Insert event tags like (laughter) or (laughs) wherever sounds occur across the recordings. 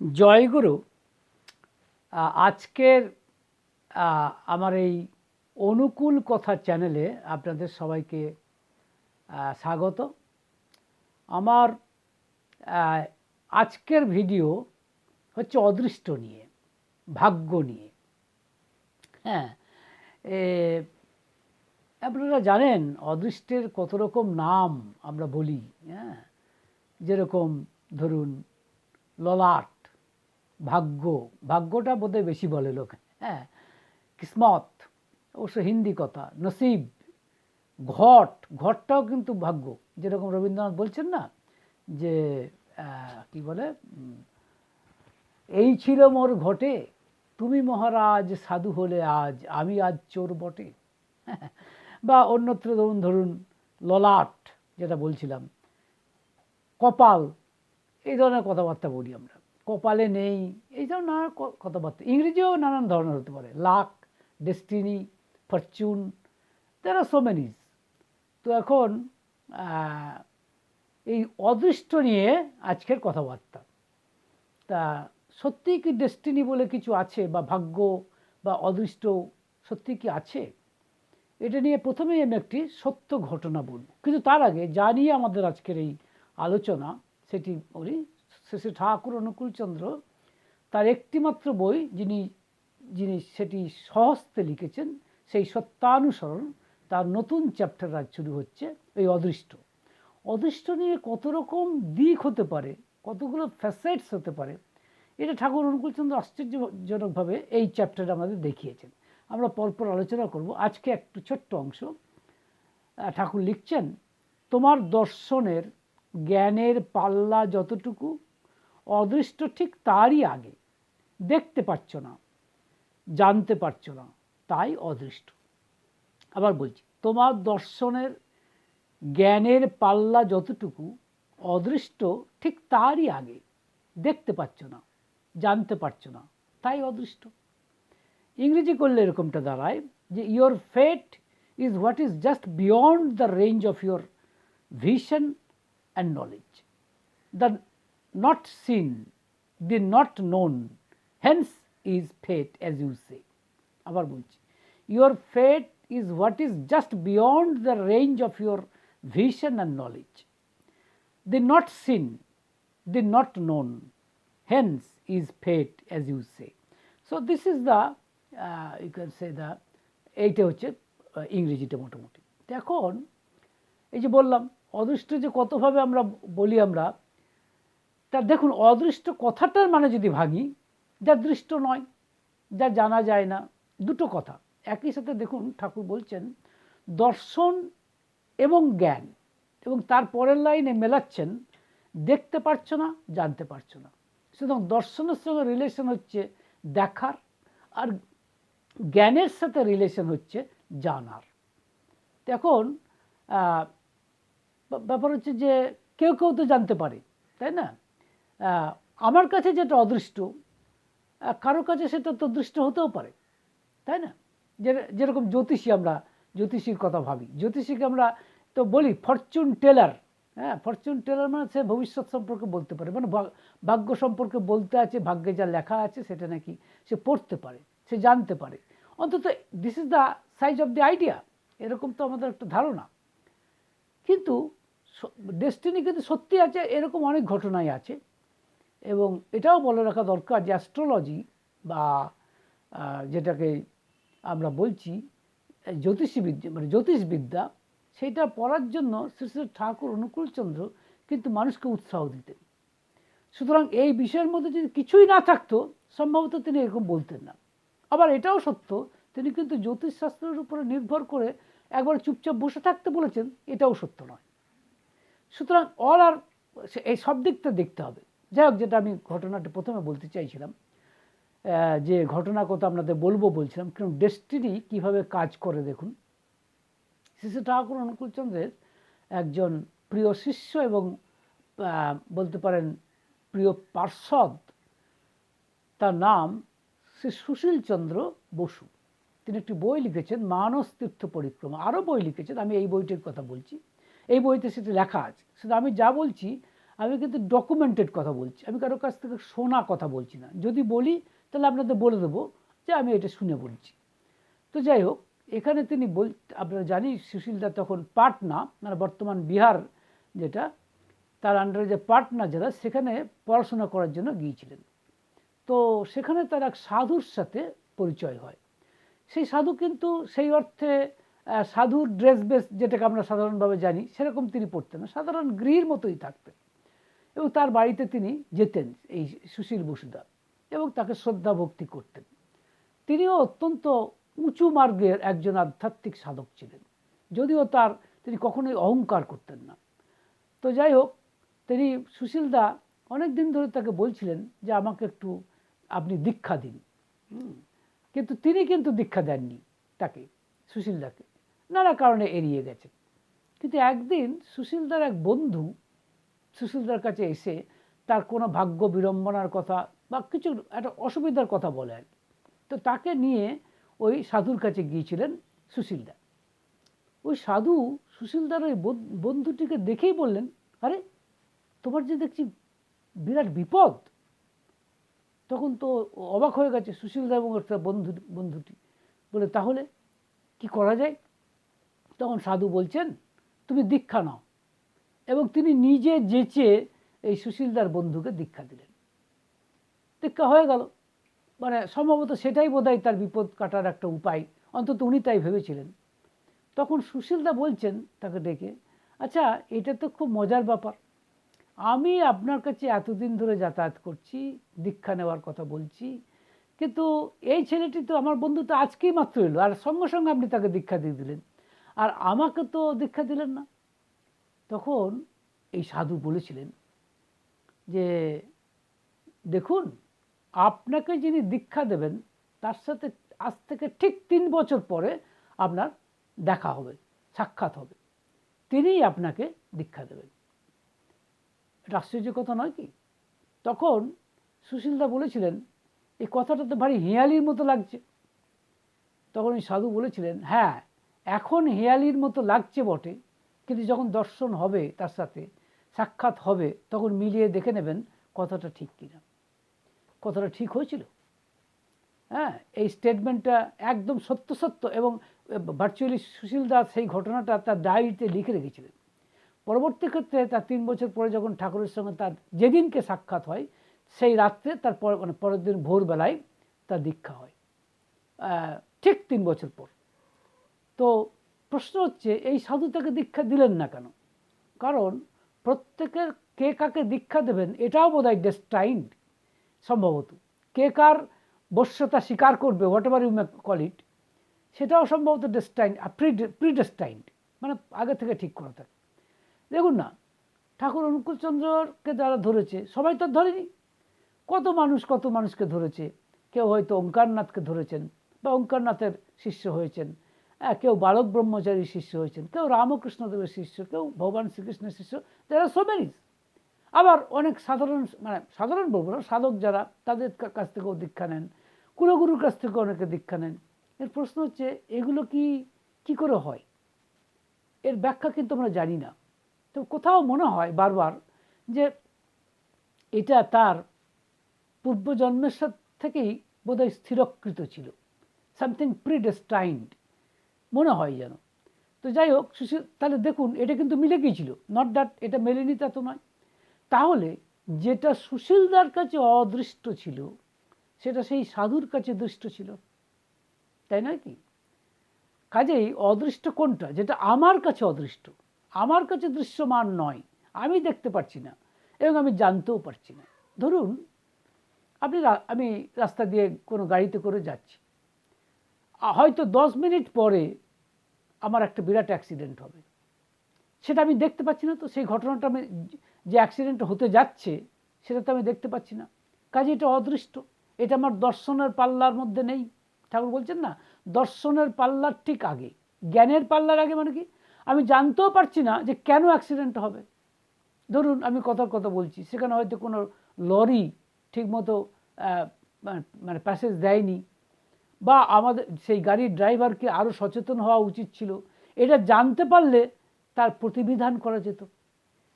জয়গুরু আজকের আমার এই অনুকূল কথা চ্যানেলে আপনাদের সবাইকে স্বাগত। আমার আজকের ভিডিও হচ্ছে অদৃষ্ট নিয়ে, ভাগ্য নিয়ে। হ্যাঁ আপনারা জানেন অদৃষ্টের কত রকম নাম আমরা বলি হ্যাঁ? যেরকম ধরুন, ললাট ভাগ্য, ভাগ্যটা বোধহয় বেশি বলে লোক হ্যাঁ? কিসমত, অবশ্য হিন্দি কথা, নসিব, ঘট, ঘটটাও কিন্তু ভাগ্য। যেরকম রবীন্দ্রনাথ বলছেন না যে কি বলে? এই ছিল মোর ঘটে, তুমি মহারাজ সাধু হলে আজ, আমি আজ চোর বটে। (laughs) বা অন্যত্র ধরুন ধরুন ললাট, যেটা বলছিলাম, কপাল, এই ধরনের কথাবার্তা বলি আমরা। কপালে নেই, এই ধরনের নানা কথাবার্তা। ইংরেজিও নানান ধরনের হতে পারে। লাক ডেস্টিনি, ফরচুন আর সো মেনিজ তো এখন এই অদৃষ্ট নিয়ে আজকের কথাবার্তা। তা সত্যি কি ডেস্টিনি বলে কিছু আছে বা ভাগ্য বা অদৃষ্ট সত্যি কি আছে? এটা নিয়ে প্রথমেই আমি একটি সত্য ঘটনা বলব। কিন্তু তার আগে যা নিয়ে আমাদের আজকের এই আলোচনা, সেটি বলি শ্রী ঠাকুর অনুকূলচন্দ্র তার একটিমাত্র বই যিনি যিনি সেটি সহস্তে লিখেছেন, সেই সত্যানুসরণ তার নতুন চ্যাপ্টার আজ শুরু হচ্ছে, এই অদৃষ্ট। অদৃষ্ট নিয়ে কত রকম দিক হতে পারে, কতগুলো ফ্যাসেটস হতে পারে, এটা ঠাকুর অনুকূলচন্দ্র আশ্চর্যজনকভাবে এই চ্যাপ্টারে আমাদের দেখিয়েছেন। আমরা পরপর আলোচনা করব। আজকে একটু ছোট্ট অংশ। ঠাকুর লিখছেন, তোমার দর্শনের, জ্ঞানের পাল্লা যতটুকু অদৃষ্ট ঠিক তারই আগে। দেখতে পাচ্ছ না, জানতে পারছ না, তাই অদৃষ্ট। আবার বলছি, তোমার দর্শনের, জ্ঞানের পাল্লা যতটুকু, অদৃষ্ট ঠিক তারই আগে। দেখতে পাচ্ছ না, জানতে পারছ না, তাই অদৃষ্ট। ইংরেজি করলে এরকমটা দাঁড়ায় যে your fate is what is just beyond the range of your vision and knowledge the not seen the not known hence is fate as you say আবার বলছি your fate is what is just beyond the range of your vision and knowledge the not seen, the not known, hence is fate as you say. So this is the, uh, you can say the, এইটা হচ্ছে আহ, ইংরেজিতে মোটামুটি। এখন এই যে বললাম অদৃষ্ট যে কতভাবে আমরা বলি আমরা তা দেখুন, অদৃষ্ট কথাটার মানে যদি ভাঙি যা দৃষ্ট নয়, যা জানা যায় না, দুটো কথা। একই সাথে দেখুন, ঠাকুর বলছেন, দর্শন এবং জ্ঞান, এবং তার পরের লাইনে মেলাচ্ছেন, দেখতে পারছ না, জানতে পারছ না। সুতরাং দর্শনের সঙ্গে রিলেশন হচ্ছে দেখার, আর জ্ঞানের সাথে রিলেশন হচ্ছে জানার। এখন ব্যাপার হচ্ছে যে কেউ কেউ তো জানতে পারে, তাই না? আমার কাছে যেটা অদৃষ্ট কারও কাছে সেটা তো দৃষ্ট হতেও পারে, তাই না? যেরকম জ্যোতিষী আমরা, জ্যোতিষীর কথা ভাবি। জ্যোতিষীকে আমরা তো বলি ফরচুন টেলার হ্যাঁ? ফরচুন টেলার মানে সে ভবিষ্যৎ সম্পর্কে বলতে পারে। মানে ভাগ- ভাগ্য সম্পর্কে বলতে আছে, ভাগ্যে যা লেখা আছে সেটা নাকি সে পড়তে পারে, সে জানতে পারে। অন্তত this is the size of the idea এরকম তো আমাদের একটা ধারণা। কিন্তু ডেস্টিনি কিন্তু সত্যি আছে, এরকম অনেক ঘটনাই আছে। এবং এটাও বলে রাখা দরকার যে অ্যাস্ট্রোলজি বা যেটাকে আমরা বলছি, জ্যোতিষীবিদ্যা মানে জ্যোতিষবিদ্যা, সেটা পড়ার জন্য শ্রী শ্রী ঠাকুর অনুকূলচন্দ্র কিন্তু মানুষকে উৎসাহ দিতেন। সুতরাং এই বিষয়ের মধ্যে যদি কিছুই না থাকতো, সম্ভবত তিনি এরকম বলতেন না। আবার এটাও সত্য, তিনি কিন্তু জ্যোতিষশাস্ত্রের উপরে নির্ভর করে একবার চুপচাপ বসে থাকতে বলেছেন, এটাও সত্য নয়। সুতরাং অল আর এই সব দিকটা দেখতে হবে। যাই হোক যেটা আমি ঘটনাটা প্রথমে বলতে চাইছিলাম যে ঘটনার কথা আপনাদের বলব বলছিলাম, কারণ ডেস্টিনি কীভাবে কাজ করে দেখুন। শ্রী ঠাকুর অনুকূলচন্দ্রের একজন প্রিয় শিষ্য এবং বলতে পারেন প্রিয় পার্ষদ, তার নাম শ্রী সুশীল চন্দ্র বসু। তিনি একটি বই লিখেছেন, মানস তীর্থ পরিক্রমা। আরও বই লিখেছেন, আমি এই বইটির কথা বলছি। এই বইতে সেটি লেখা আছে। সেটা আমি যা বলছি আমি কিন্তু ডকুমেন্টেড কথা বলছি। আমি কারও কাছ থেকে শোনা কথা বলছি না। যদি বলি, তাহলে আপনাদের বলে দেবো যে আমি এটা শুনে বলছি। তো যাই হোক, এখানে তিনি বল আপনারা জানি সুশীলদা তখন পাটনা মানে বর্তমান বিহার যেটা, তার আন্ডারে যে পাটনা জেলা, সেখানে পড়াশোনা করার জন্য গিয়েছিলেন। তো সেখানে তার এক সাধুর সাথে পরিচয় হয়। সেই সাধু কিন্তু সেই অর্থে সাধুর ড্রেস বেস যেটাকে আমরা সাধারণভাবে জানি, সেরকম তিনি পড়তেন না। সাধারণ গৃহীর মতোই থাকতেন। এবং তার বাড়িতে তিনি যেতেন এই সুশীল বসুদা এবং তাকে শ্রদ্ধা ভক্তি করতেন। তিনিও অত্যন্ত উঁচু মার্গের একজন আধ্যাত্মিক সাধক ছিলেন। যদিও তার তিনি কখনোই অহংকার করতেন না। তো যাই হোক, তিনি সুশীলদা অনেক দিন ধরে তাকে বলছিলেন যে, আমাকে একটু আপনি দীক্ষা দিন। কিন্তু তিনি কিন্তু দীক্ষা দেননি তাকে, সুশীলদাকে। নানা কারণে এড়িয়ে গেছেন। কিন্তু একদিন সুশীলদার এক বন্ধু সুশীলদার কাছে এসে তার কোনো ভাগ্য বিড়ম্বনার কথা বা কিছু একটা অসুবিধার কথা বলে আর তো তাকে নিয়ে ওই সাধুর কাছে গিয়েছিলেন সুশীলদা। ওই সাধু সুশীলদার ওই বন্ধুটিকে দেখেই বললেন, আরে, তোমার যে দেখছি বিরাট বিপদ। তখন তো অবাক হয়ে গেছে সুশীলদা এবং একটা বন্ধু, বন্ধুটি। বলে, তাহলে কি করা যায়? তখন সাধু বলছেন, তুমি দীক্ষা নাও। এবং তিনি নিজে যেচে এই সুশীলদার বন্ধুকে দীক্ষা দিলেন। দীক্ষা হয়ে গেল। মানে সম্ভবত সেটাই বোধহয় তার বিপদ কাটার একটা উপায়। অন্তত উনি তাই ভেবেছিলেন। তখন সুশীলদা বলছেন তাকে ডেকে আচ্ছা এটা তো খুব মজার ব্যাপার। আমি আপনার কাছে এতদিন ধরে যাতায়াত করছি, দীক্ষা নেওয়ার কথা বলছি, কিন্তু এই ছেলেটি তো আমার বন্ধু তো আজকেই মাত্র এলো। আর সঙ্গে সঙ্গে আপনি তাকে দীক্ষা দিয়ে দিলেন। আর আমাকে তো দীক্ষা দিলেন না। তখন এই সাধু বলেছিলেন যে, দেখুন, আপনাকে যিনি দীক্ষা দেবেন, তার সাথে আজ থেকে ঠিক তিন বছর পরে আপনার দেখা হবে, সাক্ষাৎ হবে। তিনিই আপনাকে দীক্ষা দেবেন। এটা আশ্চর্য কথা নয় কি? তখন সুশীলদা বলেছিলেন এই কথাটা তো ভারী হেয়ালির মতো লাগছে। তখন ওই সাধু বলেছিলেন হ্যাঁ এখন হেয়ালির মতো লাগছে বটে। কিন্তু যখন দর্শন হবে তার সাথে, সাক্ষাৎ হবে, তখন মিলিয়ে দেখে নেবেন কথাটা ঠিক কিনা। কথাটা ঠিক হয়েছিল? হ্যাঁ এই স্টেটমেন্টটা একদম সত্য সত্য এবং ভার্চুয়ালি সুশীল দাস সেই ঘটনাটা তার ডায়েরিতে লিখে রেখেছিলেন। পরবর্তী ক্ষেত্রে তার তিন বছর পরে যখন ঠাকুরের সঙ্গে তার যেদিনকে সাক্ষাৎ হয়, সেই রাত্রে তার পর মানে পরের দিন ভোরবেলায় তার দীক্ষা হয়। ঠিক তিন বছর পর। তো প্রশ্ন হচ্ছে, এই সাধু তাকে দীক্ষা দিলেন না কেন? কারণ প্রত্যেকের কে কাকে দীক্ষা দেবেন, এটাও বোধ হয় ডেস্টাইন্ড সম্ভবত। কে কার বশ্যতা স্বীকার করবে whatever you call it সেটাও সম্ভবত ডেস্টাইন প্রিডেস্টাইন্ড মানে আগে থেকে ঠিক করা থাকে। দেখুন না, ঠাকুর অনুকূলচন্দ্রকে যারা ধরেছে, সবাই তো ধরেনি। কত মানুষ, কত মানুষকে ধরেছে? কেউ হয়তো ওঙ্কারনাথকে ধরেছেন বা ওঙ্কারনাথের শিষ্য হয়েছেন। আহ, কেউ বালক ব্রহ্মচারীর শিষ্য হয়েছেন কেউ রামকৃষ্ণদেবের শিষ্য কেউ ভগবান শ্রীকৃষ্ণের শিষ্য যারা সোমেনিস। আবার অনেক সাধারণ মানে সাধারণ বলব না সাধক যারা তাদের কাছ থেকেও দীক্ষা নেন কুলগুরুর কাছ থেকেও অনেকে দীক্ষা নেন। এর প্রশ্ন হচ্ছে এগুলো কি কি করে হয়? এর ব্যাখ্যা কিন্তু আমরা জানি না। তো কোথাও মনে হয় বারবার যে এটা তার পূর্বজন্মের সাথ থেকেই বোধহয় স্থিরকৃত ছিল। সামথিং প্রিডেস্টাইন্ড মনে হয় যেন। তো যাই হোক সুশীল তাহলে দেখুন, এটা কিন্তু মিলে গিয়েছিল নট দ্যাট এটা মেলেনি তা তো নয়। তাহলে যেটা সুশীলদার কাছে অদৃষ্ট ছিল, সেটা সেই সাধুর কাছে দৃষ্ট ছিল। তাই নয় কি? কাজেই অদৃষ্ট কোনটা? যেটা আমার কাছে অদৃষ্ট। আমার কাছে দৃশ্যমান নয়। আমি দেখতে পাচ্ছি না এবং আমি জানতেও পারছি না। ধরুন, আপনি আমি রাস্তা দিয়ে কোনো গাড়িতে করে যাচ্ছি। হয়তো দশ মিনিট পরে আমার একটা বিরাট অ্যাক্সিডেন্ট হবে। সেটা আমি দেখতে পাচ্ছি না তো, সেই ঘটনাটা আমি যে অ্যাক্সিডেন্ট হতে যাচ্ছে, সেটা তো আমি দেখতে পাচ্ছি না। কাজে এটা অদৃষ্ট। এটা আমার দর্শনের পাল্লার মধ্যে নেই। ঠাকুর বলছেন না, দর্শনের পাল্লার ঠিক আগে। জ্ঞানের পাল্লার আগে মানে কি? আমি জানতেও পারছি না যে কেন অ্যাক্সিডেন্ট হবে। ধরুন, আমি কথার কথা বলছি, সেখানে হয়তো কোনো লরি ঠিকমতো মানে- মানে প্যাসেজ দেয়নি। বা আমাদের সেই গাড়ির ড্রাইভারকে আরও সচেতন হওয়া উচিত ছিল। এটা জানতে পারলে তার প্রতিবিধান করা যেত।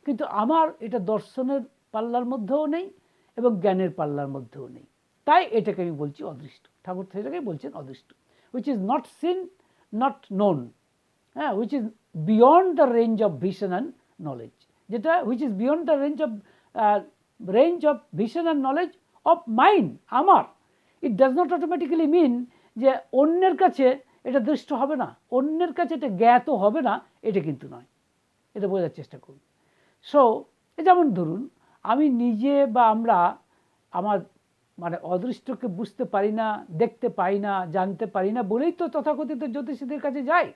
কিন্তু আমার এটা দর্শনের পাল্লার মধ্যেও নেই এবং জ্ঞানের পাল্লার মধ্যেও নেই। তাই এটাকে আমি বলছি অদৃষ্ট। ঠাকুর সেটাকেই বলছেন অদৃষ্ট। Which is not seen not known হ্যাঁ which is beyond the range of vision and knowledge যেটা which is beyond the range of range of vision and knowledge of mind আমার। It does not automatically mean যে অন্যের কাছে এটা দৃষ্ট হবে না। অন্যের কাছে এটা জ্ঞাত হবে না, এটা কিন্তু নয়। এটা বোঝার চেষ্টা করুন। সো যেমন ধরুন, আমি নিজে বা আমরা আমার মানে অদৃষ্টকে বুঝতে পারি না, দেখতে পাই না, জানতে পারি না বলেই তো তথাকথিত জ্যোতিষীদের কাছে যাই।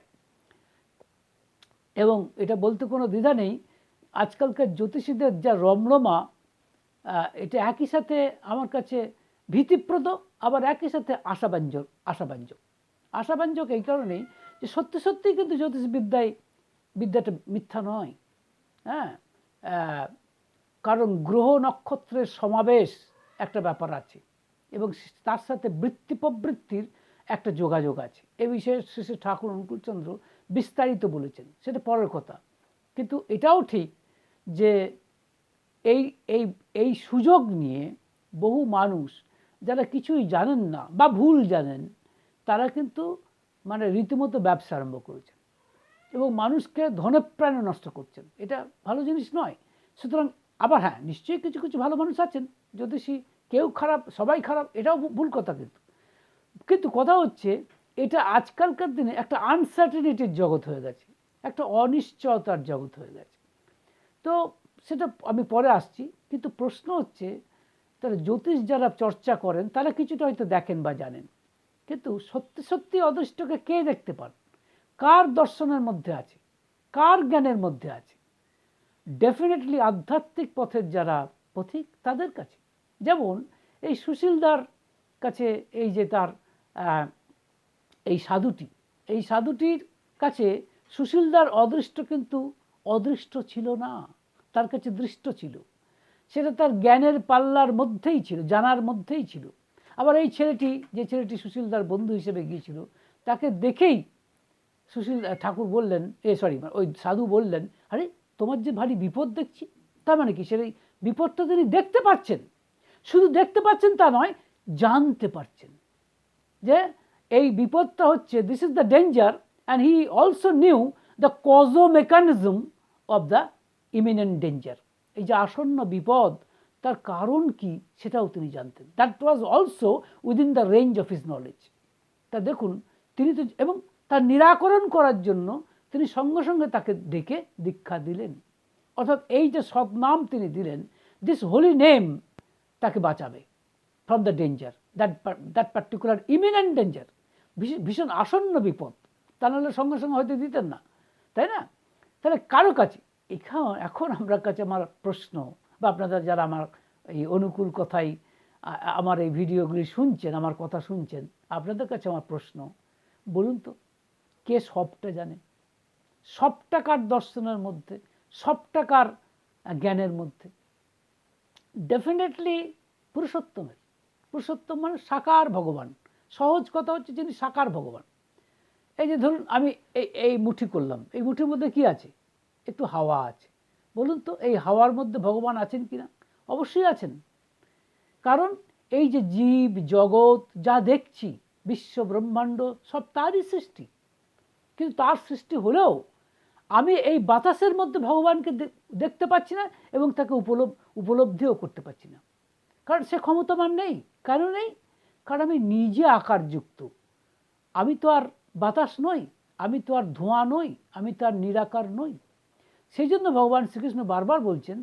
এবং এটা বলতে কোনো দ্বিধা নেই, আজকালকার জ্যোতিষীদের যা রমরমা এটা একই সাথে আমার কাছে ভীতিপ্রদ। আবার একই সাথে আশাব্যঞ্জক আশাব্যঞ্জক। আশাব্যঞ্জক এই কারণেই যে সত্যি সত্যিই কিন্তু জ্যোতিষবিদ্যায় বিদ্যাটা মিথ্যা নয়। হ্যাঁ? কারণ গ্রহ নক্ষত্রের সমাবেশ একটা ব্যাপার আছে এবং তার সাথে বৃত্তি প্রবৃত্তির একটা যোগাযোগ আছে। এ বিষয়ে শ্রী ঠাকুর অনুকূলচন্দ্র বিস্তারিত বলেছেন, সেটা পরের কথা। কিন্তু এটাও ঠিক যে এই এই এই সুযোগ নিয়ে বহু মানুষ যারা কিছুই জানেন না বা ভুল জানেন, তারা কিন্তু মানে রীতিমতো ব্যবসা আরম্ভ করেছেন এবং মানুষকে ধনপ্রাণে নষ্ট করছেন। এটা ভালো জিনিস নয়। সুতরাং আবার হ্যাঁ নিশ্চয়ই কিছু কিছু ভালো মানুষ আছেন, জ্যোতিষী, কেউ খারাপ, সবাই খারাপ, এটাও ভুল কথা কিন্তু। কিন্তু কথা হচ্ছে, এটা আজকালকার দিনে একটা আনসার্টেনিটির জগৎ হয়ে গেছে, একটা অনিশ্চয়তার জগৎ হয়ে গেছে। তো সেটা আমি পরে আসছি, কিন্তু প্রশ্ন হচ্ছে তারা জ্যোতিষ যারা চর্চা করেন, তারা কিছুটা হয়তো দেখেন বা জানেন। কিন্তু সত্যি সত্যি অদৃষ্টকে কে দেখতে পান? কার দর্শনের মধ্যে আছে? কার জ্ঞানের মধ্যে আছে? ডেফিনেটলি আধ্যাত্মিক পথের যারা পথিক, তাদের কাছে। যেমন এই সুশীলদার কাছে এই যে তার এই সাধুটি, এই সাধুটির কাছে সুশীলদার অদৃষ্ট কিন্তু অদৃষ্ট ছিল না। তার কাছে দৃষ্ট ছিল। সেটা তার জ্ঞানের পাল্লার মধ্যেই ছিল, জানার মধ্যেই ছিল। আবার এই ছেলেটি, যে ছেলেটি সুশীলদার বন্ধু হিসেবে গিয়েছিল, তাকে দেখেই সুশীল ঠাকুর বললেন, এ সরি ওই সাধু বললেন, আরে, তোমার যে ভারী বিপদ দেখছি, তার মানে কি? সেই বিপদটা তিনি দেখতে পাচ্ছেন। শুধু দেখতে পাচ্ছেন তা নয়, জানতে পারছেন যে এই বিপদটা হচ্ছে this is the danger and he also knew the causal mechanism of the imminent danger এই যে আসন্ন বিপদ, তার কারণ কি সেটাও তিনি জানতেন। That was also within the range of his knowledge তা দেখুন, তিনি তো, এবং তার নিরাকরণ করার জন্য তিনি সঙ্গে সঙ্গে তাকে ডেকে দীক্ষা দিলেন। অর্থাৎ এই যে সৎনাম তিনি দিলেন দিস হোলি নেম তাকে বাঁচাবে from the danger that that particular imminent danger ভীষণ আসন্ন বিপদ। তা নাহলে সঙ্গে সঙ্গে হয়তো দিতেন না। তাই না? তাহলে কারও কাছে এখানে এখন (laughs) আমরা কাছে আমার প্রশ্ন, বা আপনারা যারা আমার এই অনুকূল কথাই আমার এই ভিডিওগুলি শুনছেন, আমার কথা শুনছেন, আপনাদের কাছে আমার প্রশ্ন, বলুন তো, কে সবটা জানে? সবটা কার দর্শনের মধ্যে, সবটা কার জ্ঞানের মধ্যে? ডেফিনেটলি পুরুষোত্তমের। পুরুষোত্তম মানে সাকার ভগবান। সহজ কথা হচ্ছে যিনি সাকার ভগবান। এই যে ধরুন, আমি এই এই মুঠি করলাম। এই মুঠির মধ্যে কি আছে? একটু হাওয়া আছে। বলুন তো, এই হাওয়ার মধ্যে ভগবান আছেন কি না অবশ্যই আছেন। কারণ এই যে জীব, জগৎ যা দেখছি, বিশ্ব ব্রহ্মাণ্ড, সব তারই সৃষ্টি। কিন্তু তার সৃষ্টি হলেও আমি এই বাতাসের মধ্যে ভগবানকে দেখতে পাচ্ছি না এবং তাকে উপলব, উপলব্ধিও করতে পারছি না। কারণ সে ক্ষমতাবান নেই। কেন নেই? কারণ আমি নিজে আকারযুক্ত। আমি তো আর বাতাস নই, আমি তো আর ধোঁয়া নই, আমি তো আর নিরাকার নই। সেই জন্য ভগবান শ্রীকৃষ্ণ বারবার বলছেন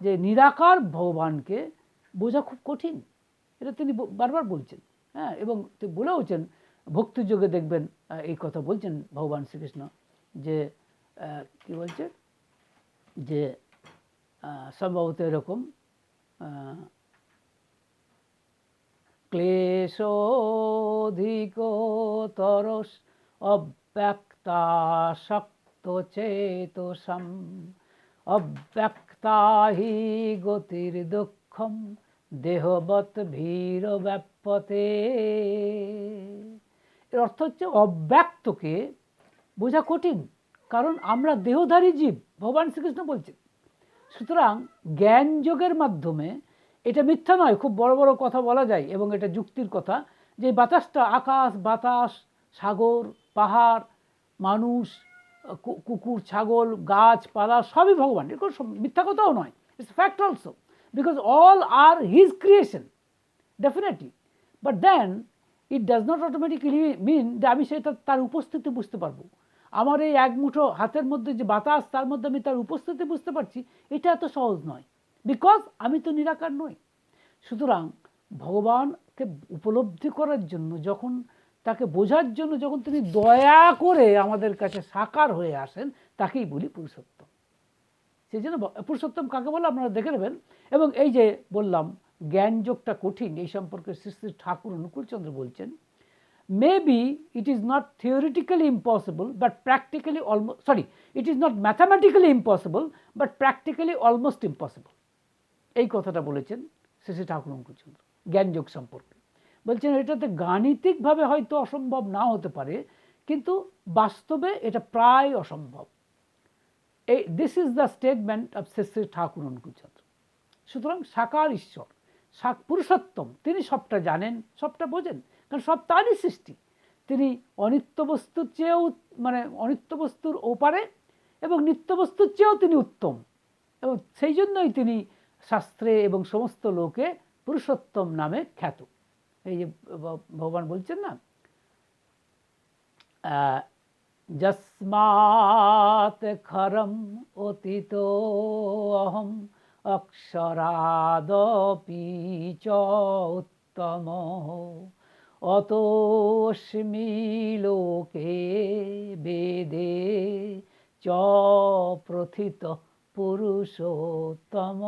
যে নিরাকার ভগবানকে বোঝা খুব কঠিন। এটা তিনি বারবার বলছেন। হ্যাঁ এবং বলেওছেন ভক্তিযোগে দেখবেন এই কথা বলছেন ভগবান শ্রীকৃষ্ণ যে কি বলছে? যে সম্ভবত এরকম ক্লেশোধিকতরস অব্যক্তাসক্ত চেতসম অব্যক্তা হি গতির দুঃখম, দেহবৎ ভীর ব্যাপতে এর অর্থ হচ্ছে অব্যক্তকে বোঝা কঠিন, কারণ আমরা দেহধারী জীব, ভগবান শ্রীকৃষ্ণ বলছেন সুতরাং জ্ঞান যোগের মাধ্যমে এটা মিথ্যা নয়, খুব বড় বড় কথা বলা যায় এবং এটা যুক্তির কথা যে বাতাসটা আকাশ, বাতাস, সাগর, পাহাড়, মানুষ কুকুর, ছাগল গাছপালা সবই ভগবান এগুলো সব মিথ্যা কথাও নয়। It's fact also because all are his creation definitely but then it does not automatically mean যে আমি সেটা তার উপস্থিতি বুঝতে পারব। আমার এই এক মুঠো হাতের মধ্যে যে বাতাস, তার মধ্যে আমি তার উপস্থিতি বুঝতে পারছি, এটা এত সহজ নয়। বিকজ আমি তো নিরাকার নই। সুতরাং ভগবানকে উপলব্ধি করার জন্য যখন তাকে বোঝার জন্য যখন তিনি দয়া করে আমাদের কাছে সাকার হয়ে আসেন, তাকেই বলি পুরুষোত্তম। সেই জন্য পুরুষোত্তম কাকে বলে আপনারা দেখে নেবেন। এবং এই যে বললাম জ্ঞান যোগটা কঠিন, এই সম্পর্কে শ্রী শ্রী ঠাকুর অনুকূলচন্দ্র বলছেন, maybe it is not theoretically impossible, but practically almost, sorry, it is not mathematically impossible, but practically almost impossible. এই কথাটা বলেছেন শ্রী শ্রী ঠাকুর অঙ্কুরচন্দ্র জ্ঞানযোগ সম্পর্কে। বলছেন এটাতে গাণিতিকভাবে হয়তো অসম্ভব না হতে পারে, কিন্তু বাস্তবে এটা প্রায় অসম্ভব। এই this is the statement of Shri Shri Thakur Anukulchandra সুতরাং সাকার ঈশ্বর, সাক, পুরুষোত্তম, তিনি সবটা জানেন, সবটা বোঝেন, কারণ সব তারই সৃষ্টি। তিনি অনিত্য বস্তুর চেয়েও মানে অনিত্য বস্তুর ওপারে এবং নিত্য বস্তুর চেয়েও তিনি উত্তম। এবং সেই জন্যই তিনি শাস্ত্রে এবং সমস্ত লোকে পুরুষোত্তম নামে খ্যাত। এই যে ভগবান বলছেন না আহ, যস্মাৎ খরম অতীত অহম অক্ষরাদপি চ উত্তম। অতস্মি লোকে বেদে চ প্রথিত পুরুষোত্তম।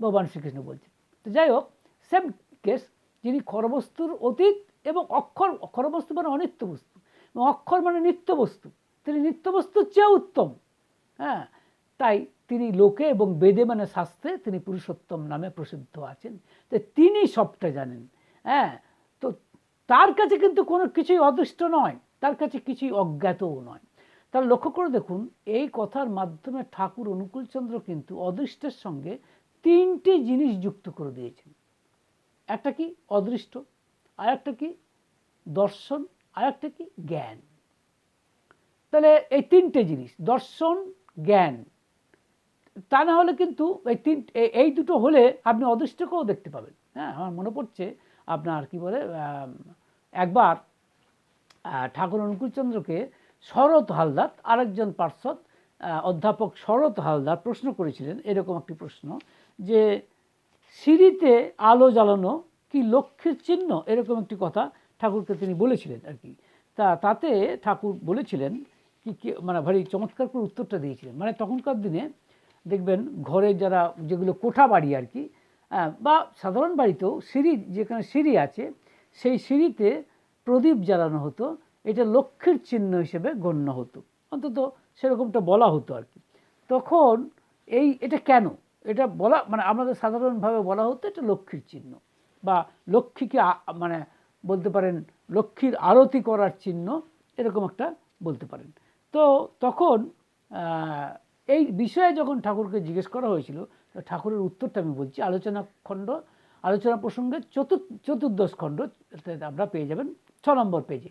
ভগবান শ্রীকৃষ্ণ বলছেন। তো যাই হোক সেম কেস যিনি খরবস্তুর অতীত এবং অক্ষর, খরবস্তু মানে অনিত্য বস্তু এবং অক্ষর মানে নিত্য বস্তু তিনি নিত্য বস্তুর চেয়ে উত্তম। হ্যাঁ তাই তিনি লোকে এবং বেদে মানে শাস্ত্রে তিনি পুরুষোত্তম নামে প্রসিদ্ধ আছেন। তো তিনি সবটা জানেন। হ্যাঁ তো তার কাছে কিন্তু কোনো কিছুই অদৃষ্ট নয়। তার কাছে কিছুই অজ্ঞাতও নয়। তার লক্ষ্য করে দেখুন, এই কথার মাধ্যমে ঠাকুর অনুকূলচন্দ্র কিন্তু অদৃষ্টের সঙ্গে তিনটি জিনিস যুক্ত করে দিয়েছেন। একটা কি অদৃষ্ট আর একটা কি দর্শন আর একটা কি জ্ঞান। তাহলে এই তিনটে জিনিস, দর্শন, জ্ঞান, তা না হলে কিন্তু এই তিন এই দুটো হলে আপনি অদৃষ্টকেও দেখতে পাবেন। হ্যাঁ আমার মনে পড়ছে আপনার কি বলে একবার ঠাকুর অনুকূলচন্দ্রকে শরৎ হালদার, আরেকজন পার্শ্বদ অধ্যাপক শরৎ হালদার প্রশ্ন করেছিলেন, এরকম একটি প্রশ্ন, যে সিঁড়িতে আলো জ্বালানো কি লক্ষ্যের চিহ্ন? এরকম একটি কথা ঠাকুরকে তিনি বলেছিলেন আর কি। তা তাতে ঠাকুর বলেছিলেন কি মানে ভারী চমৎকার করে উত্তরটা দিয়েছিলেন। মানে তখনকার দিনে দেখবেন ঘরে যারা যেগুলো কোঠা বাড়ি আর কি বা সাধারণ বাড়িতেও সিঁড়ি, যেখানে সিঁড়ি আছে, সেই সিঁড়িতে প্রদীপ জ্বালানো হতো। এটা লক্ষ্মীর চিহ্ন হিসেবে গণ্য হতো। অন্তত সেরকমটা বলা হতো আর কি। তখন এই, এটা কেন? এটা বলা মানে আমাদের সাধারণভাবে বলা হতো এটা লক্ষ্মীর চিহ্ন বা লক্ষ্মীকে মানে বলতে পারেন লক্ষ্মীর আরতি করার চিহ্ন এরকম একটা বলতে পারেন। তো তখন এই বিষয়ে যখন ঠাকুরকে জিজ্ঞেস করা হয়েছিল ঠাকুরের উত্তরটা আমি বলছি, আলোচনা খণ্ড, আলোচনা প্রসঙ্গে চতুর্থ চতুর্দশ খণ্ড আমরা পেয়ে যাবেন ছ নম্বর পেজে।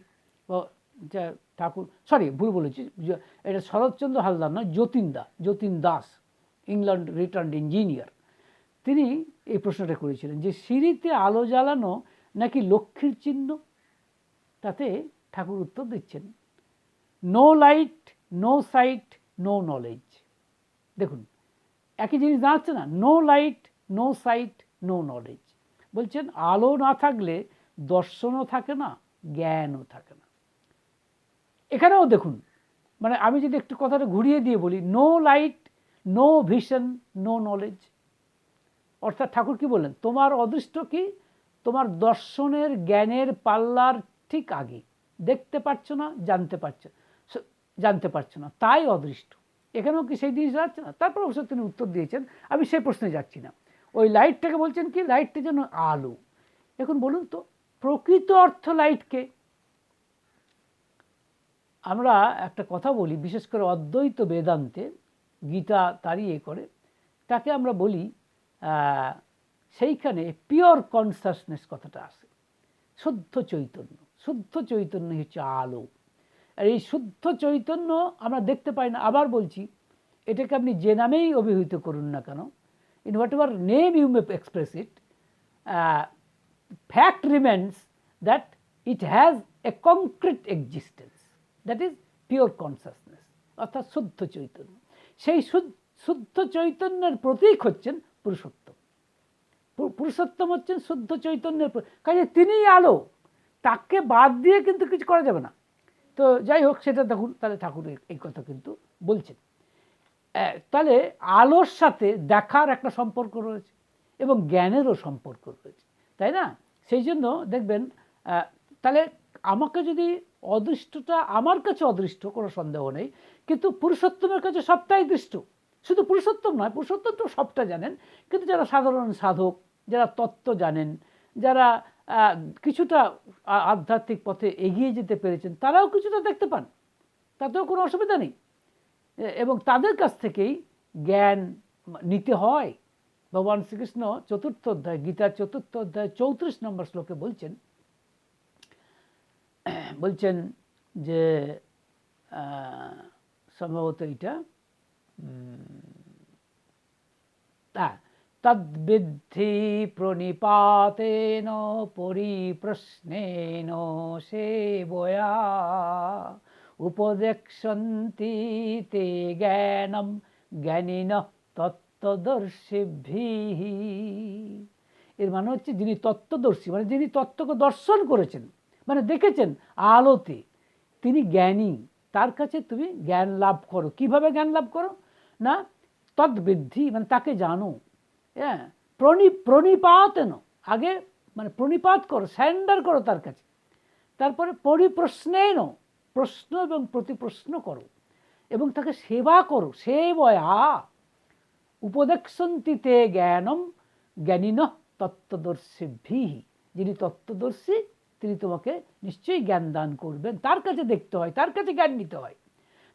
ঠাকুর সরি ভুল বলেছি এটা শরৎচন্দ্র হালদার নয় Jatin da Jatin Das England return engineer. তিনি এই প্রশ্নটা করেছিলেন যে, সিঁড়িতে আলো জ্বালানো নাকি লক্ষ্মীর চিহ্ন? তাতে ঠাকুর উত্তর দিচ্ছেন no light no sight no knowledge দেখুন, একই জিনিস দাঁড়াচ্ছে না no light no sight no knowledge বলছেন, আলো না থাকলে দর্শনও থাকে না, জ্ঞানও থাকে না। এখানেও দেখুন মানে আমি যদি একটু কথাটা ঘুরিয়ে দিয়ে বলি no light no vision no knowledge অর্থাৎ ঠাকুর কি বললেন? তোমার অদৃষ্ট কি? তোমার দর্শনের জ্ঞানের পাল্লার ঠিক আগে। দেখতে পাচ্ছ না, জানতে পারছ জানতে পারছ না। তাই অদৃষ্ট। এখানেও কি সেই জিনিস যাচ্ছে না? তারপর অবশ্য তিনি উত্তর দিয়েছেন। আমি সেই প্রশ্নে যাচ্ছি না। ওই লাইটটাকে বলছেন কি? লাইটটা যেন আলো। এখন বলুন তো, প্রকৃত অর্থ লাইটকে আমরা একটা কথা বলি, বিশেষ করে অদ্বৈত বেদান্তে। গীতা তারই এ করে। তাকে আমরা বলি সেইখানে পিওর কনসাসনেস কথাটা আসে শুদ্ধ চৈতন্য। শুদ্ধ চৈতন্য হচ্ছে আলো। আর এই শুদ্ধ চৈতন্য আমরা দেখতে পাই না। আবার বলছি, এটাকে আপনি যে নামেই অভিহিত করুন না কেন in whatever name you may express it fact remains that it has a concrete existence. That is pure consciousness, অর্থাৎ শুদ্ধ চৈতন্য। সেই শুদ্ধ- চৈতন্যের প্রতীক হচ্ছেন পুরুষোত্তম। পুরুষোত্তম হচ্ছেন শুদ্ধ চৈতন্যের কাজে তিনিই আলো। তাকে বাদ দিয়ে কিন্তু কিছু করা যাবে না। তো যাই হোক, সেটা দেখুন, তাহলে ঠাকুর এই- কথা কিন্তু বলছেন। তাহলে আলোর সাথে দেখার একটা সম্পর্ক রয়েছে এবং জ্ঞানেরও সম্পর্ক রয়েছে, তাই না? সেই জন্য দেখবেন তাহলে আমাকে যদি অদৃষ্টটা, আমার কাছে অদৃষ্ট, কোনো সন্দেহ নেই কিন্তু পুরুষোত্তমের কাছে সবটাই দৃষ্ট। শুধু পুরুষোত্তম নয়, পুরুষোত্তম তো সবটা জানেন। কিন্তু যারা সাধারণ সাধক, যারা তত্ত্ব জানেন, যারা কিছুটা আধ্যাত্মিক পথে এগিয়ে যেতে পেরেছেন, তারাও কিছুটা দেখতে পান। তাতেও কোনো অসুবিধা নেই। এবং তাদের কাছ থেকেই জ্ঞান নিতে হয়। ভগবান শ্রীকৃষ্ণ চতুর্থ অধ্যায়, গীতার চতুর্থ অধ্যায়, চৌত্রিশ নম্বর শ্লোকে বলছেন বলছেন যে সম্ভবত এটা তদ্বিদ্ধি প্রণিপাতেন পরিপ্রশ্নেন সেবয়া, উপদেক্ষন্তি তে জ্ঞানম জ্ঞানিন তত্ত্বদর্শিভি। এর মানে হচ্ছে যিনি তত্ত্বদর্শী মানে যিনি তত্ত্বকে দর্শন করেছেন মানে দেখেছেন আলোতে, তিনি জ্ঞানী। তার কাছে তুমি জ্ঞান লাভ করো। কীভাবে জ্ঞান লাভ করো? না, তদ্বৃদ্ধি মানে তাকে জানো। হ্যাঁ প্রণি, প্রণিপাতেন। আগে মানে প্রণিপাত করো, স্যান্ডার করো তার কাছে। তারপরে পরিপ্রশ্নেন, প্রশ্ন এবং প্রতিপ্রশ্ন করো। এবং তাকে সেবা করো সে সেবয়া উপদেক্ষন্তিতে জ্ঞানম জ্ঞানীন তত্ত্বদর্শিভি। যিনি তত্ত্বদর্শী তিনি তোমাকে নিশ্চয়ই জ্ঞান দান করবেন তার কাছে দেখতে হয়, তার কাছে জ্ঞান নিতে হয়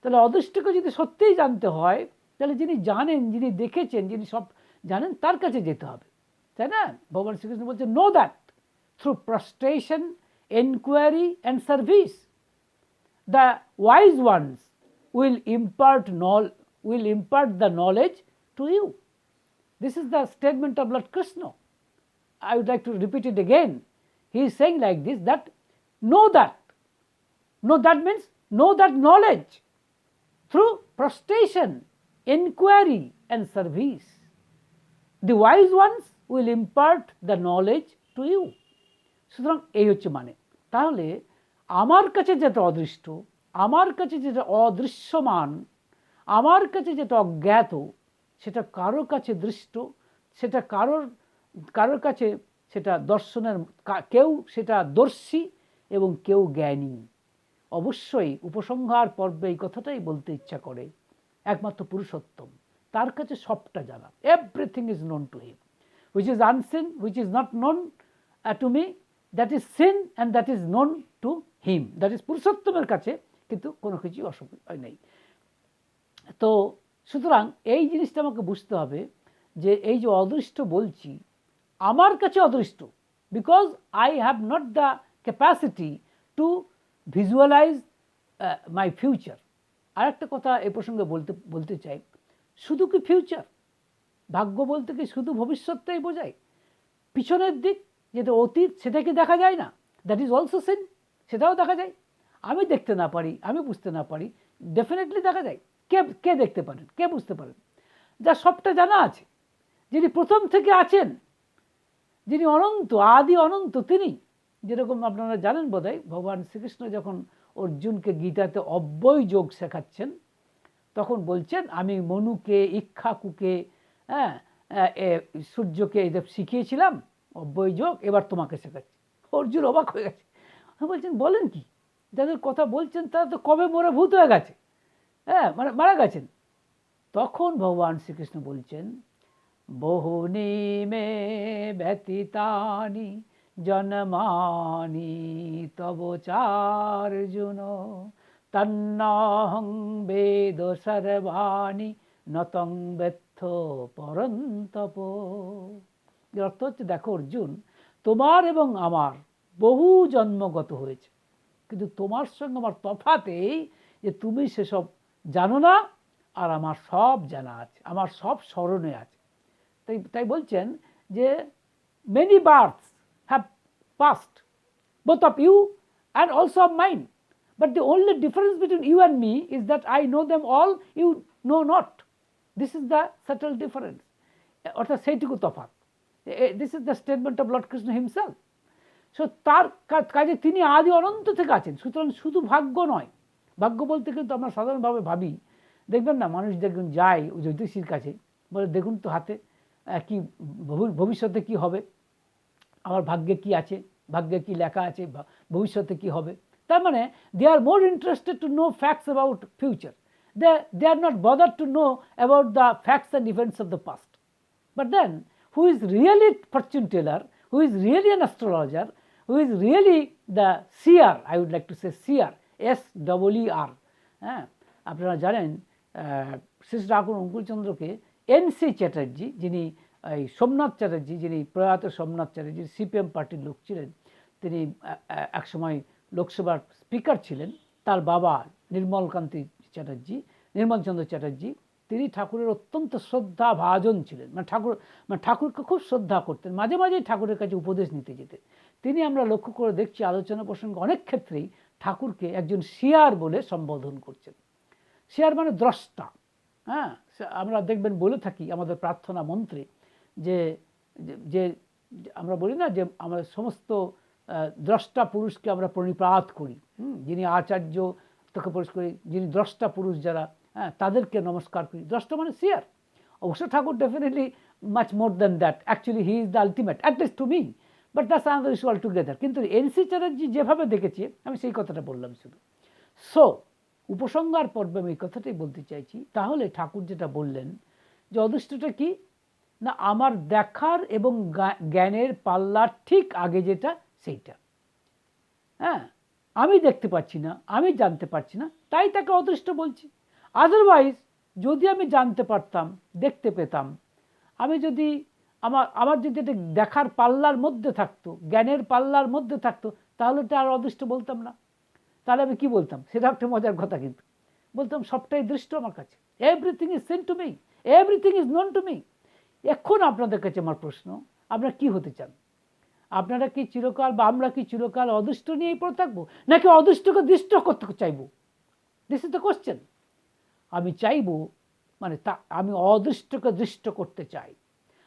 তাহলে অদৃষ্টকে যদি সত্যিই জানতে হয়, তাহলে যিনি জানেন, যিনি দেখেছেন, যিনি সব জানেন, তার কাছে যেতে হবে তাই না ভগবান শ্রীকৃষ্ণ বলছে no that through prostration enquiry and service the wise ones will impart knowl- will impart the knowledge to you. This is the statement of Lord Krishna. I would like to repeat it again. He is saying like this that know that. Know that means know that knowledge through prostration, inquiry, and service. The wise ones will impart the knowledge to you. সুতরাং এই হচ্ছে মানে তাহলে আমার কাছে যেটা অদৃষ্ট আমার কাছে যেটা অদৃশ্যমান আমার কাছে যেটা অজ্ঞাত সেটা কারোর কাছে দৃষ্ট সেটা কারোর কারোর কাছে সেটা দর্শনের কেউ সেটা দর্শী এবং কেউ জ্ঞানী। অবশ্যই উপসংহার পর্বে এই কথাটাই বলতে ইচ্ছা করে একমাত্র পুরুষোত্তম। তার কাছে সবটা জানা। Everything is known to him which is unseen, which is not uh, to me, that is sin and that is known to him. That is পুরুষোত্তমের কাছে কিন্তু কোনো কিছুই অসুবিধা নেই। তো সুতরাং এই জিনিসটা আমাকে বুঝতে হবে যে এই যে অদৃষ্ট বলছি আমার কাছে অদৃষ্ট because I have not the capacity to visualise my future আর একটা কথা এ প্রসঙ্গে বলতে বলতে চাই, শুধু কি ফিউচার ভাগ্য বলতে কি শুধু ভবিষ্যৎটাই বোঝায়? পিছনের দিক যেটা অতীত সেটা কি দেখা যায় না দ্যাট ইজ অলসো সিন সেটাও দেখা যায়। আমি দেখতে না পারি, আমি বুঝতে না পারি ডেফিনেটলি দেখা যায়। কে কে দেখতে পারেন? কে বুঝতে পারেন? যা সবটা জানা আছে। যিনি প্রথম থেকে আছেন যিনি অনন্ত, আদি অনন্ত তিনি। যেরকম আপনারা জানেন বোধহয়, ভগবান শ্রীকৃষ্ণ যখন অর্জুনকে গীতাতে অব্যয় যোগ শেখাচ্ছেন, তখন বলছেন, আমি মনুকে, ইক্ষাকুকে হ্যাঁ সূর্যকে এদের শিখিয়েছিলাম, অব্যয় যোগ, এবার তোমাকে শেখাচ্ছি। অর্জুন অবাক হয়ে গেছে। বলছেন, বলেন কি? যাদের কথা বলছেন, তারা তো কবে মরে ভূত হয়ে গেছে? হ্যাঁ মানে মারা গেছেন। তখন ভগবান শ্রীকৃষ্ণ বলছেন বহুনি মে ব্যতীতানি জন্মানি তব চার্জুন। তন্নহং বেদ সর্বাণি নতং ব্যর্থ পরন্তপ। অর্থ হচ্ছে, দেখো অর্জুন, তোমার এবং আমার বহু জন্মগত হয়েছে। কিন্তু তোমার সঙ্গে আমার তফাৎ এই যে তুমি সেসব জানো না, আর আমার সব জানা আছে, আমার সব স্মরণে আছে। তাই তাই বলছেন যে many births have passed both of you and also of mine. But the only difference between you and me is that I know them all, you know not. This is the subtle difference. অর্থাৎ সেইটুকু তফাৎ this is the statement of Lord Krishna himself so তার কাজে তিনি আদি অনন্ত থেকে আছেন সুতরাং শুধু ভাগ্য নয় ভাগ্য বলতে কিন্তু আমরা সাধারণভাবে ভাবি দেখবেন না মানুষ দেখবেন যায় জ্যোতিষীর কাছে বলে দেখুন তো হাতে কি ভবিষ্যতে কি হবে? আমার ভাগ্যে কি আছে? ভাগ্যে কি লেখা আছে? ভবিষ্যতে কি হবে? তার মানে they are more interested to know facts about future they they are not bother to know about the facts and events of the past but then who is really fortune teller, who is really an astrologer, who is really the seer, I would like to say seer, S double E R. হ্যাঁ? আপনারা জানেন শ্রী ঠাকুর অঙ্কুলচন্দ্রকে N C Chatterjee যিনি, এই সোমনাথ চ্যাটার্জি যিনি প্রয়াত Somnath Chatterjee CPM পার্টির লোক ছিলেন, তিনি একসময় লোকসভার স্পিকার ছিলেন, তার বাবা নির্মলকান্তি চ্যাটার্জি নির্মলচন্দ্র চ্যাটার্জি তিনি ঠাকুরের অত্যন্ত শ্রদ্ধা ভাজন ছিলেন। মানে ঠাকুর মানে ঠাকুরকে খুব শ্রদ্ধা করতেন, মাঝে মাঝেই ঠাকুরের কাছে উপদেশ নিতে যেতেন। তিনি আমরা লক্ষ্য করে দেখছি, আলোচনা প্রসঙ্গে অনেক ক্ষেত্রেই ঠাকুরকে একজন শিয়ার বলে সম্বোধন করছেন। শেয়ার মানে দ্রষ্টা হ্যাঁ? আমরা দেখবেন বলে থাকি আমাদের প্রার্থনা মন্ত্রে যে, যে- আমরা বলি না যে আমাদের সমস্ত দ্রষ্টা পুরুষকে আমরা প্রণিপাত করি। যিনি আচার্য, তোকে পুরুষ করি, যিনি দ্রষ্টা পুরুষ যারা হ্যাঁ তাদেরকে নমস্কার করি। দ্রষ্টা মানে শেয়ার অবশ্য Thakur definitely much more than that actually he is the ultimate at least to me but that's another issue altogether কিন্তু এনসি চ্যাটার্জি যেভাবে দেখেছে, আমি সেই কথাটা বললাম শুধু। সো উপসংহার পর্বে আমি এই কথাটাই বলতে চাইছি। তাহলে ঠাকুর যেটা বললেন যে অদৃষ্টটা কি? না, আমার দেখার এবং জ্ঞানের পাল্লার ঠিক আগে যেটা সেইটা। হ্যাঁ আমি দেখতে পাচ্ছি না, আমি জানতে পারছি না, তাই তাকে অদৃষ্ট বলছি। আদারওয়াইজ যদি আমি জানতে পারতাম, দেখতে পেতাম, আমি যদি আমার আমার যদি এটা দেখার পাল্লার মধ্যে থাকতো, জ্ঞানের পাল্লার মধ্যে থাকতো, তাহলে তো আর অদৃষ্ট বলতাম না। তাহলে আমি কি বলতাম? সেটা একটা মজার কথা কিন্তু। বলতাম, সবটাই দৃষ্ট আমার কাছে। Everything is seen to me everything is known to me এখন আপনাদের কাছে আমার প্রশ্ন, আপনারা কি হতে চান? আপনারা কি চিরকাল বা আমরা কি চিরকাল অদৃষ্ট নিয়েই পড়ে থাকব? নাকি অদৃষ্টকে দৃষ্ট করতে চাইব? দিস ইজ দ্য কোশ্চেন আমি চাইব মানে তা, আমি অদৃষ্টকে দৃষ্ট করতে চাই।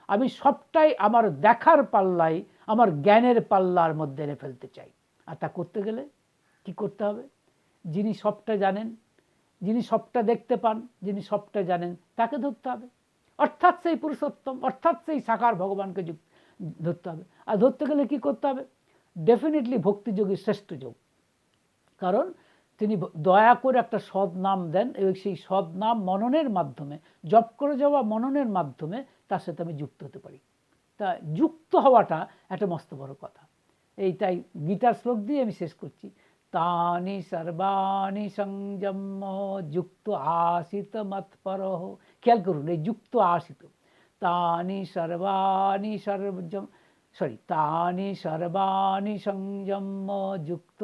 আমি সবটাই আমার দেখার পাল্লায়, আমার জ্ঞানের পাল্লার মধ্যে এনে ফেলতে চাই। আর তা করতে গেলে কি করতে হবে? যিনি সবটা জানেন, যিনি সবটা দেখতে পান, যিনি সবটা জানেন, তাকে ধরতে হবে। অর্থাৎ সেই পুরুষোত্তম, অর্থাৎ সেই সাকার ভগবানকে ধরতে হবে। আর ধরতে গেলে কি করতে হবে? ডেফিনেটলি ভক্তিযোগী শ্রেষ্ঠ যোগ। কারণ তিনি দয়া করে একটা সৎ নাম দেন এবং সেই সৎ নাম মননের মাধ্যমে, জপ করে যাওয়া মননের মাধ্যমে তার সাথে আমি যুক্ত হতে পারি। তা যুক্ত হওয়াটা একটা মস্ত বড় কথা। এই তাই গীতার শ্লোক দিয়ে আমি শেষ করছি। তানি সর্বাণি সংযম যুক্ত আসিত মৎপর খেয়াল করুন এই যুক্ত আসিত তানি সর্বাণি সর্বজম সরি তানি সর্বাণি সংযম যুক্ত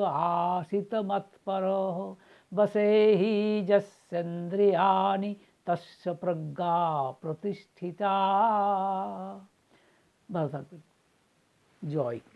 আসিত মৎপর বসে হি যস্যেন্দ্রিয়ানি তস্য প্রজ্ঞা প্রতিষ্ঠিতা ভালো থাকবেন জয় গুরু